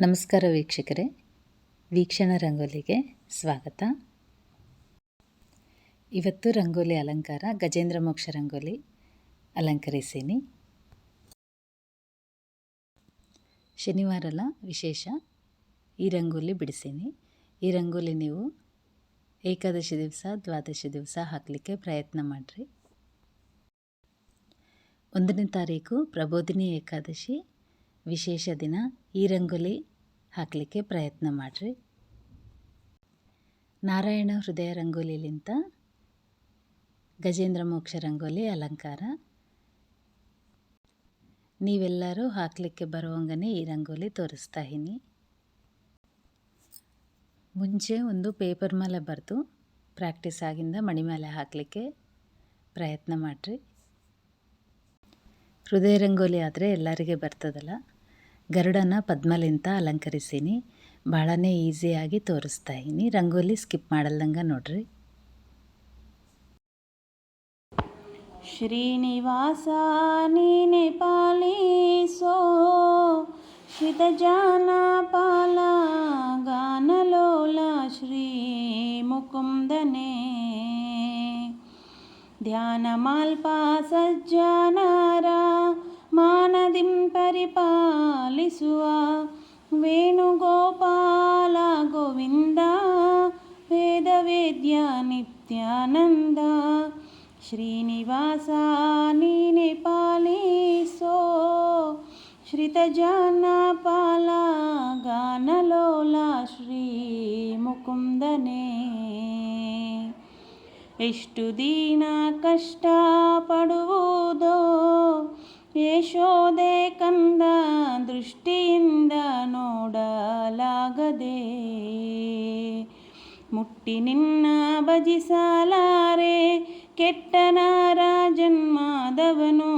ನಮಸ್ಕಾರ ವೀಕ್ಷಕರೇ. ವೀಕ್ಷಣ ರಂಗೋಲಿಗೆ ಸ್ವಾಗತ. ಇವತ್ತು ರಂಗೋಲಿ ಅಲಂಕಾರ, ಗಜೇಂದ್ರ ಮೋಕ್ಷ ರಂಗೋಲಿ ಅಲಂಕರಿಸೀನಿ. ಶನಿವಾರಲ ವಿಶೇಷ, ಈ ರಂಗೋಲಿ ಬಿಡಿಸೀನಿ. ಈ ರಂಗೋಲಿ ನೀವು ಏಕಾದಶಿ ದಿವಸ, ದ್ವಾದಶಿ ದಿವಸ ಹಾಕಲಿಕ್ಕೆ ಪ್ರಯತ್ನ ಮಾಡಿರಿ. ಒಂದನೇ ತಾರೀಕು ಪ್ರಬೋಧಿನಿ ಏಕಾದಶಿ, ವಿಶೇಷ ದಿನ. ಈ ರಂಗೋಲಿ ಹಾಕಲಿಕ್ಕೆ ಪ್ರಯತ್ನ ಮಾಡಿರಿ. ನಾರಾಯಣ ಹೃದಯ ರಂಗೋಲಿಲಿಂತ ಗಜೇಂದ್ರ ಮೋಕ್ಷ ರಂಗೋಲಿ ಅಲಂಕಾರ. ನೀವೆಲ್ಲರೂ ಹಾಕಲಿಕ್ಕೆ ಬರುವಂಗನೆ ಈ ರಂಗೋಲಿ ತೋರಿಸ್ತಾ ಇದ್ದೀನಿ. ಮುಂಚೆ ಒಂದು ಪೇಪರ್ ಮೇಲೆ ಬರೆದು ಪ್ರಾಕ್ಟೀಸ್ ಆಗಿಂದ ಮಣಿ ಮೇಲೆ ಹಾಕಲಿಕ್ಕೆ ಪ್ರಯತ್ನ ಮಾಡಿರಿ. ಹೃದಯ ರಂಗೋಲಿ ಆದರೆ ಎಲ್ಲರಿಗೆ ಬರ್ತದಲ್ಲ? ಗರುಡನ ಪದ್ಮಲಿಂತ ಅಲಂಕರಿಸೀನಿ. ಭಾಳನೇ ಈಸಿಯಾಗಿ ತೋರಿಸ್ತಾ ಇದ್ದೀನಿ. ರಂಗೋಲಿ ಸ್ಕಿಪ್ ಮಾಡಲ್ದಂಗ ನೋಡ್ರಿ. ಶ್ರೀನಿವಾಸ, ನೀನೆ ಪಾಲಿಸೋ ಪಾಲ, ಗಾನಲೋಲ ಶ್ರೀ ಮುಕುಂದನೆ. ಧ್ಯಾನಮಾಲ್ಪ ಸಜ್ಜನರ ಮಾನದಿಂ ಪರಿಪಾಲಿಸುವ ವೇಣುಗೋಪಾಲ ಗೋವಿಂದ, ವೇದವೇದ್ಯ ನಿತ್ಯಾನಂದ, ಶ್ರೀನಿವಾಸ ನೀನೆ ಪಾಲಿಸೋ ಶ್ರಿತಜನಪಾಲ ಗಾನಲೋಲ ಶ್ರೀ ಮುಕುಂದನೇ. ಎಷ್ಟು ದಿನ ಕಷ್ಟ ಪಡುವುದೋ ಯಶೋದೆ ಕಂದ ದೃಷ್ಟಿಯಿಂದ ನೋಡಲಾಗದೆ. ಮುಟ್ಟಿ ನಿನ್ನ ಭಜಿಸಲಾರೆ ಕೆಟ್ಟನಾರ ಜನ್ಮಾದವನು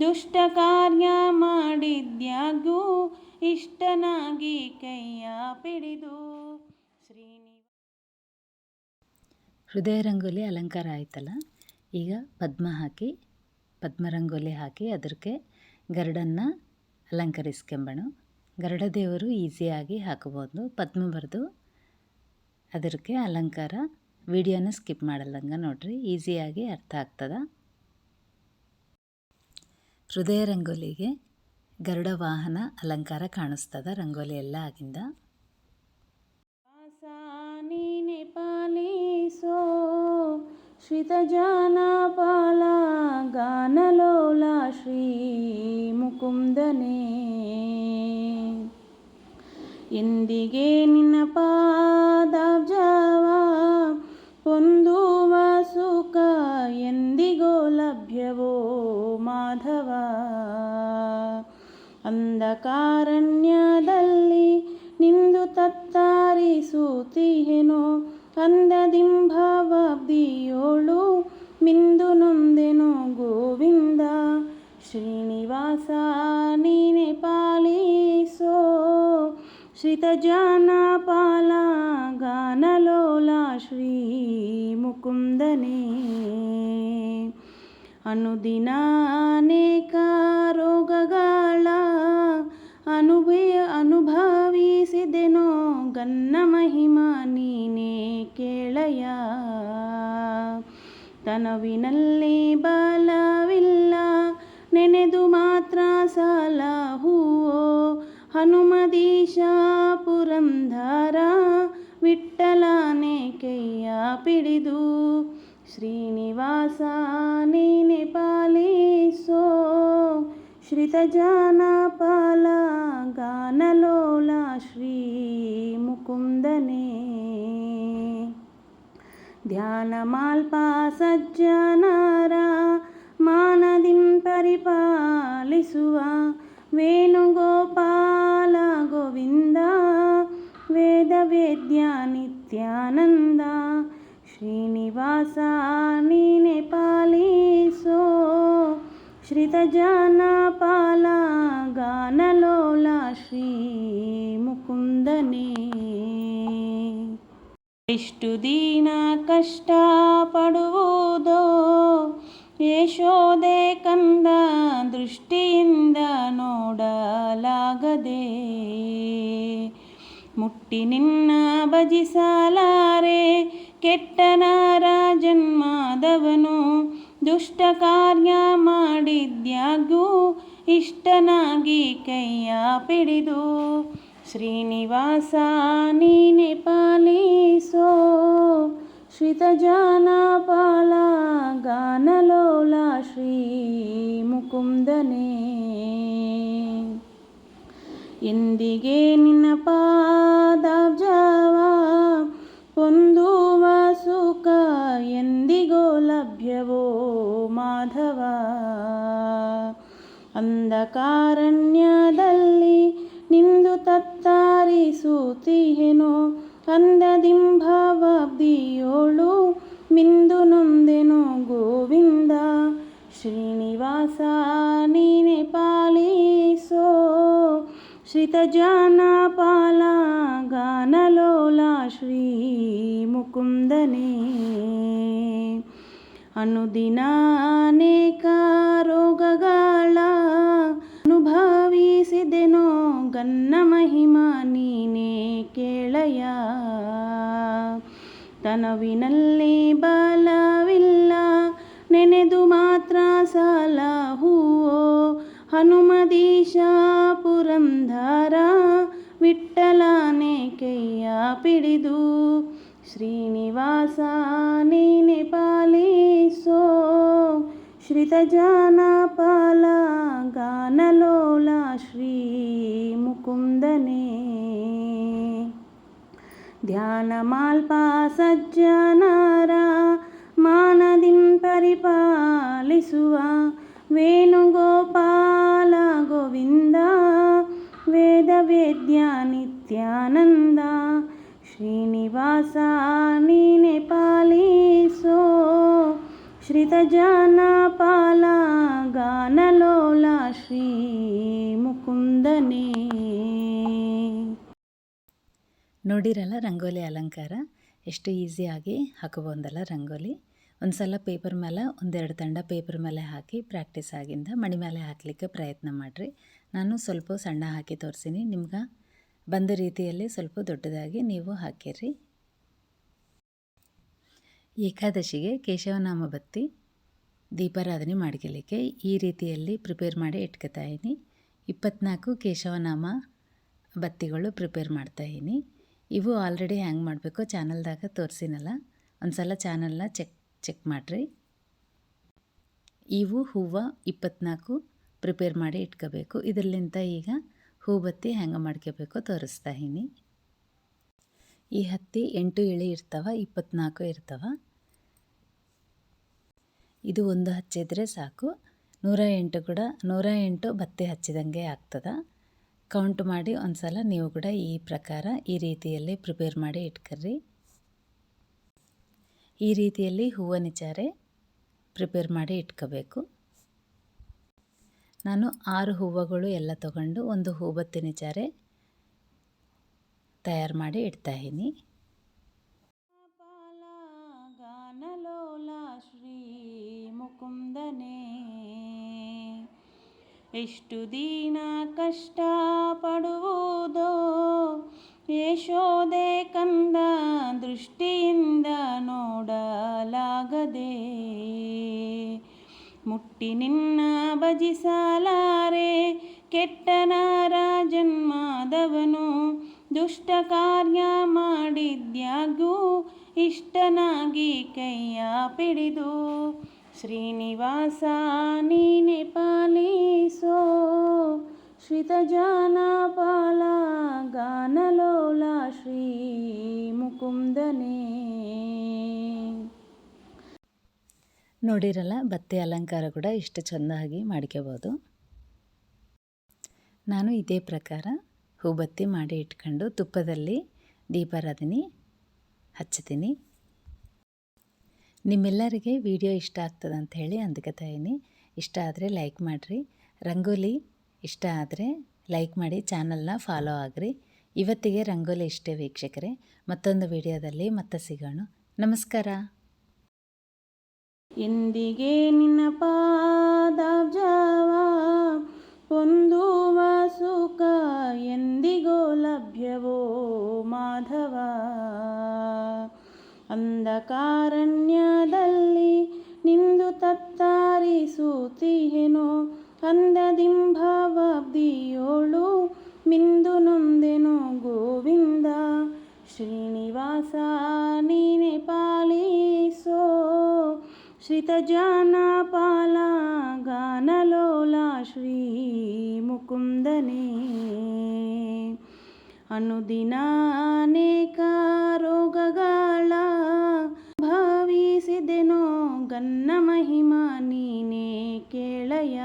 ದುಷ್ಟ ಕಾರ್ಯ ಮಾಡಿದ್ಯಾಗೂ ಇಷ್ಟನಾಗಿ ಕೈಯ ಪಿಡಿದು. ಶ್ರೀನಿ ಹೃದಯ ರಂಗೋಲಿ ಅಲಂಕಾರ ಆಯ್ತಲ್ಲ? ಈಗ ಪದ್ಮ ಹಾಕಿ ಪದ್ಮ ರಂಗೋಲಿ ಹಾಕಿ ಅದಕ್ಕೆ ಗರಡನ್ನು ಅಲಂಕರಿಸ್ಕೊಂಬಣ. ಗರುಡ ದೇವರು ಈಸಿಯಾಗಿ ಹಾಕಬೋದು ಪದ್ಮ ಬರೆದು ಅದಕ್ಕೆ ಅಲಂಕಾರ. ವಿಡಿಯೋನ ಸ್ಕಿಪ್ ಮಾಡಲ್ಲಂಗ ನೋಡ್ರಿ, ಈಸಿಯಾಗಿ ಅರ್ಥ ಆಗ್ತದ. ಹೃದಯ ರಂಗೋಲಿಗೆ ಗರುಡ ವಾಹನ ಅಲಂಕಾರ ಕಾಣಿಸ್ತದ, ರಂಗೋಲಿ ಎಲ್ಲ ಆಗಿಂದ. ಪಾಲಿಸೋ ಶ್ರಿತಜಾನಪಾಲ ಗಾನಲೋಲ ಶ್ರೀ ಮುಕುಂದನೇ ಎಂದಿಗೆ ನಿನ್ನ ಪಾದಾಬ್ಜಾವ ಹೊಂದುವ ಸುಖ ಎಂದಿಗೋ ಲಭ್ಯವೋ ಮಾಧವ ಅಂಧಕಾರಣ್ಯದಲ್ಲಿ ನಿಂದು ತತ್ತಾರಿಸುತ್ತೀಹೆನೋ ಅಂದದಿಂಭವಬ್ದಿಯೋಳು ಮಿಂದು ನೊಂದೆನೋ ಗೋವಿಂದ ಶ್ರೀನಿವಾಸ ನೀನೆ ಪಾಲಿಸೋ ಶ್ರಿತಜಾನಪಾಲ ಗಾನಲೋಲ ಶ್ರೀ ಮುಕುಂದನೇ ಅನುದಿನ ಅನೇಕ ರೋಗಗಳ ಅನುಭಯ ಅನುಭವಿಸಿದೆನೋ ಗನ್ನ ಮಹಿಮಾ ನೀನೇ ಕೇಳಯ ತನವಿನಲ್ಲಿ ಬಲವಿಲ್ಲ, ನೆನೆದು ಮಾತ್ರ ಸಲಹುವೋ ಹನುಮದೀಶ ಪುರಂಧರ ವಿಠ್ಠಲನೆ ಕೈಯ ಪಿಡಿದು. ಶ್ರೀನಿವಾಸ, ನೀನೆ ಪಾಲಿಸೋ. ಶ್ರಿತಜಾನಪಾಲ, ಗಾನಲೋಲ, ಶ್ರೀ ಮುಕುಂದನೇ. ಧ್ಯಾನಮಾಲ್ಪ ಸಜ್ಜನರ ಮಾನದಿಂ ಪರಿಪಾಲಿಸುವ ವೇಣುಗೋಪಾಲ ಗೋವಿಂದ ವೇದವೇದ್ಯ ನಿತ್ಯಾನಂದ ಶ್ರೀನಿವಾಸ ನೀನೆ ಪಾಲಿಸೋ ಶ್ರಿತಜಾನಪಾಲ ಗಾನಲೋಲ ಶ್ರೀ ಮುಕುಂದನೇ ಎಷ್ಟು ದಿನ ಕಷ್ಟ ಪಡುವುದೋ ಯಶೋದೆ ಕಂದ ದೃಷ್ಟಿಯಿಂದ ನೋಡಲಾಗದೆ. ಮುಟ್ಟಿ ನಿನ್ನ ಭಜಿಸಲಾರೆ ಕೆಟ್ಟನಾರ ಜನ್ಮಾದವನು ದುಷ್ಟ ಕಾರ್ಯ ಮಾಡಿದ್ಯಾಗೂ ಇಷ್ಟನಾಗಿ ಕೈಯ ಪಿಡಿದು ಶ್ರೀನಿವಾಸ ನೀನೆ ಪಾಲಿಸೋ ಶ್ರಿತಜಾನಪಾಲ ಗಾನಲೋಲ ಶ್ರೀ ಮುಕುಂದನೇ ಎಂದಿಗೆ ನಿನ್ನ ಪಾದಾಬ್ಜವ ಹೊಂದುವ ಸುಖ ಎಂದಿಗೋ ಲಭ್ಯವೋ ಮಾಧವ ಅಂಧಕಾರಣ್ಯದಲ್ಲಿ ತತ್ತಾರಿಸುತ್ತೀಹೆನೋ ಅಂದದಿಂಭವಬ್ದಿಯೋಳು ಮಿಂದು ನೊಂದೆನೋ ಗೋವಿಂದ. ಶ್ರೀನಿವಾಸ ನೀನೆ ಪಾಲಿಸೋ ಶ್ರಿತಜಾನಪಾಲ ಗಾನಲೋಲ ಶ್ರೀ ಮುಕುಂದನೇ. ಅನುದಿನ ಅನೇಕ ರೋಗಗಳ ಅನುಭವಿಸಿದೆನೋ ಗನ್ನ ಮಹಿಮಾ ನೀನೇ ಕೇಳಯ ತನವಿನಲ್ಲಿ ಬಲವಿಲ್ಲ, ನೆನೆದು ಮಾತ್ರ ಸಲಹುವೋ ಹನುಮದೀಶ ಪುರಂಧಾರ ವಿಠ್ಠಲನೆ ಕೈಯ ಪಿಡಿದು. ಶ್ರೀನಿವಾಸ, ನೀನೆ ಪಾಲಿಸೋ. ಶ್ರಿತಜಾನಪಾಲ, ಗಾನಲೋಲ, ಶ್ರೀ ಮುಕುಂದನೇ. ಧ್ಯಾನಮಾಲ್ಪ ಸಜ್ಜನರ ಮಾನದಿಂ ಪರಿಪಾಲಿಸುವ ವೇಣುಗೋಪಾಲ ಗೋವಿಂದ ವೇದವೇದ್ಯ ನಿತ್ಯಾನಂದ ಶ್ರೀನಿವಾಸ ನೀನೆ ಪಾಲಿಸೋ ಶ್ರಿತಜಾನಪಾಲ ಗಾನಲೋಲ ಶ್ರೀ ಮುಕುಂದನೇ ನೋಡಿರಲ್ಲ ರಂಗೋಲಿ ಅಲಂಕಾರ? ಎಷ್ಟು ಈಸಿಯಾಗಿ ಹಾಕೋಬೋದಲ್ಲ ರಂಗೋಲಿ. ಒಂದು ಸಲ ಪೇಪರ್ ಮೇಲೆ ಒಂದೆರಡು ತಂಡ ಪೇಪರ್ ಮೇಲೆ ಹಾಕಿ ಪ್ರಾಕ್ಟೀಸ್ ಆಗಿಂದ ಮಣಿ ಮೇಲೆ ಹಾಕಲಿಕ್ಕೆ ಪ್ರಯತ್ನ ಮಾಡಿರಿ. ನಾನು ಸ್ವಲ್ಪ ಸಣ್ಣ ಹಾಕಿ ತೋರಿಸಿನಿ. ನಿಮ್ಗೆ ಬಂದ ರೀತಿಯಲ್ಲಿ ಸ್ವಲ್ಪ ದೊಡ್ಡದಾಗಿ ನೀವು ಹಾಕಿರಿ ಏಕಾದಶಿಗೆ ಕೇಶವನಾಮ ಬತ್ತಿ, ದೀಪಾರಾಧನೆ ಮಾಡ್ಕೊಳ್ಳಿಕ್ಕೆ ಈ ರೀತಿಯಲ್ಲಿ ಪ್ರಿಪೇರ್ ಮಾಡಿ ಇಟ್ಕೊತಾ ಇದೀನಿ ಇಪ್ಪತ್ನಾಲ್ಕು ಕೇಶವನಾಮ ಬತ್ತಿಗಳು ಪ್ರಿಪೇರ್ ಮಾಡ್ತಾಯಿನಿ ಇವು ಆಲ್ರೆಡಿ ಹ್ಯಾಂಗ್ ಮಾಡಬೇಕು ಚಾನಲ್ದಾಗ ತೋರಿಸಿನಲ್ಲ. ಒಂದು ಸಲ ಚಾನಲ್ನ ಚೆಕ್ ಚೆಕ್ ಮಾಡಿರಿ. ಇವು ಹೂವು ಇಪ್ಪತ್ನಾಲ್ಕು ಪ್ರಿಪೇರ್ ಮಾಡಿ ಇಟ್ಕೋಬೇಕು. ಇದರಲ್ಲಿಂದ ಈಗ ಹೂ ಬತ್ತಿ ಹ್ಯಾಂಗೆ ಮಾಡ್ಕೋಬೇಕು ತೋರಿಸ್ತಾ ಇನಿ ಈ ಹತ್ತಿ ಎಂಟು ಇಳಿ ಇರ್ತವ, ಇಪ್ಪತ್ನಾಲ್ಕು ಇರ್ತವ. ಇದು ಒಂದು ಹಚ್ಚಿದ್ರೆ ಸಾಕು. ನೂರ ಎಂಟು ಕೂಡ, ನೂರ ಎಂಟು ಬತ್ತಿ ಹಚ್ಚಿದಂಗೆ ಆಗ್ತದೆ. ಕೌಂಟ್ ಮಾಡಿ ಒಂದು ಸಲ ನೀವು ಕೂಡ ಈ ಪ್ರಕಾರ ಈ ರೀತಿಯಲ್ಲಿ ಪ್ರಿಪೇರ್ ಮಾಡಿ ಇಟ್ಕರ್ರಿ. ಈ ರೀತಿಯಲ್ಲಿ ಹೂವಿನ ಚಾರೆ ಪ್ರಿಪೇರ್ ಮಾಡಿ ಇಟ್ಕೋಬೇಕು. ನಾನು ಆರು ಹೂವುಗಳು ಎಲ್ಲ ತಗೊಂಡು ಒಂದು ಹೂಬತ್ತಿನ ಚಾರೆ ತಯಾರು ಮಾಡಿ ಇಡ್ತಾಯಿನಿ ಇದ್ದೀನಿ. ಶ್ರೀ ಮುಕುಂದನೇ. ಎಷ್ಟು ದಿನ ಕಷ್ಟ ಪಡುವುದೋ? ಯಶೋದೆ ಕಂದ ದೃಷ್ಟಿಯಿಂದ ನೋಡಲಾಗದೆ. ಮುಟ್ಟಿ ನಿನ್ನ ಭಜಿಸಲಾರೆ ಕೆಟ್ಟನಾರ ಜನ್ಮಾದವನು ದುಷ್ಟ ಕಾರ್ಯ ಮಾಡಿದ್ಯಾಗೂ ಇಷ್ಟನಾಗಿ ಕೈಯ ಪಿಡಿದು ಶ್ರೀನಿವಾಸ ನೀನೆ ಪಾಲಿಸೋ ಶ್ರಿತಜಾನಪಾಲ ಗಾನಲೋಲ ಶ್ರೀ ಮುಕುಂದನೇ ನೋಡಿರಲ್ಲ ಬತ್ತಿ ಅಲಂಕಾರ ಕೂಡ ಇಷ್ಟು ಚೆಂದಾಗಿ ಮಾಡ್ಕೋಬೋದು ನಾನು ಇದೇ ಪ್ರಕಾರ ಹೂಬತ್ತಿ ಮಾಡಿ ಇಟ್ಕೊಂಡು ತುಪ್ಪದಲ್ಲಿ ದೀಪಾರಾಧನೆ ಹಚ್ತೀನಿ ನಿಮ್ಮೆಲ್ಲರಿಗೆ ವಿಡಿಯೋ ಇಷ್ಟ ಆಗ್ತದೆ ಅಂತ ಹೇಳಿ ಅಂದ್ಕೊತಾಯಿನಿ ಇಷ್ಟ ಆದರೆ ಲೈಕ್ ಮಾಡಿರಿ. ರಂಗೋಲಿ ಇಷ್ಟ ಆದರೆ ಲೈಕ್ ಮಾಡಿ ಚಾನಲ್ನ ಫಾಲೋ ಆಗಿರಿ. ಇವತ್ತಿಗೆ ರಂಗೋಲಿ ಇಷ್ಟೇ ವೀಕ್ಷಕರೇ. ಮತ್ತೊಂದು ವಿಡಿಯೋದಲ್ಲಿ ಮತ್ತೆ ಸಿಗೋಣ. ನಮಸ್ಕಾರ. ಎಂದಿಗೆ ನಿನ್ನ ಪಾದಾಬ್ಜವ ಹೊಂದುವ ಸುಖ ಎಂದಿಗೋ ಲಭ್ಯವೋ ಮಾಧವ. ಅಂಧಕಾರಣ್ಯದಲ್ಲಿ ನಿಂದು ತತ್ತಾರಿಸುತ್ತೀಯೇನೋ ಅಂದದಿಂಭವಬ್ದಿಯೋಳು ಮಿಂದು ನೊಂದೆನು ಗೋವಿಂದ ಶ್ರೀನಿವಾಸ ನೀನೆ ಪಾಲಿಸೋ ಶ್ರಿತಜಾನಪಾಲ ಗಾನಲೋಲ ಶ್ರೀ ಮುಕುಂದನೇ ಅನುದಿನ ಅನೇಕ ರೋಗಗಳ ಭಾವಿಸಿದೆನೋ ಗನ್ನ ಮಹಿಮಾ ನೀನೇ ಕೇಳಯ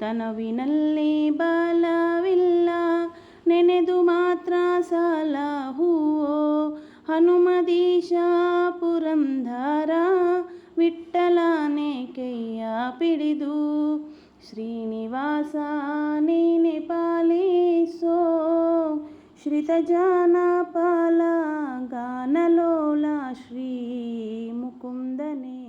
ತನವಿನಲ್ಲಿ ಬಲವಿಲ್ಲ, ನೆನೆದು ಮಾತ್ರ ಸಾಲ ಹೂವೋ? ಹನುಮದೀಶ ಪುರಂಧಾರ ವಿಠಲನೇ ಕೈಯ ಪಿಡಿದು శ్రీనివాస నేనే పాలేసో శ్రితజానపాల గానలోల శ్రీ ముకుందనే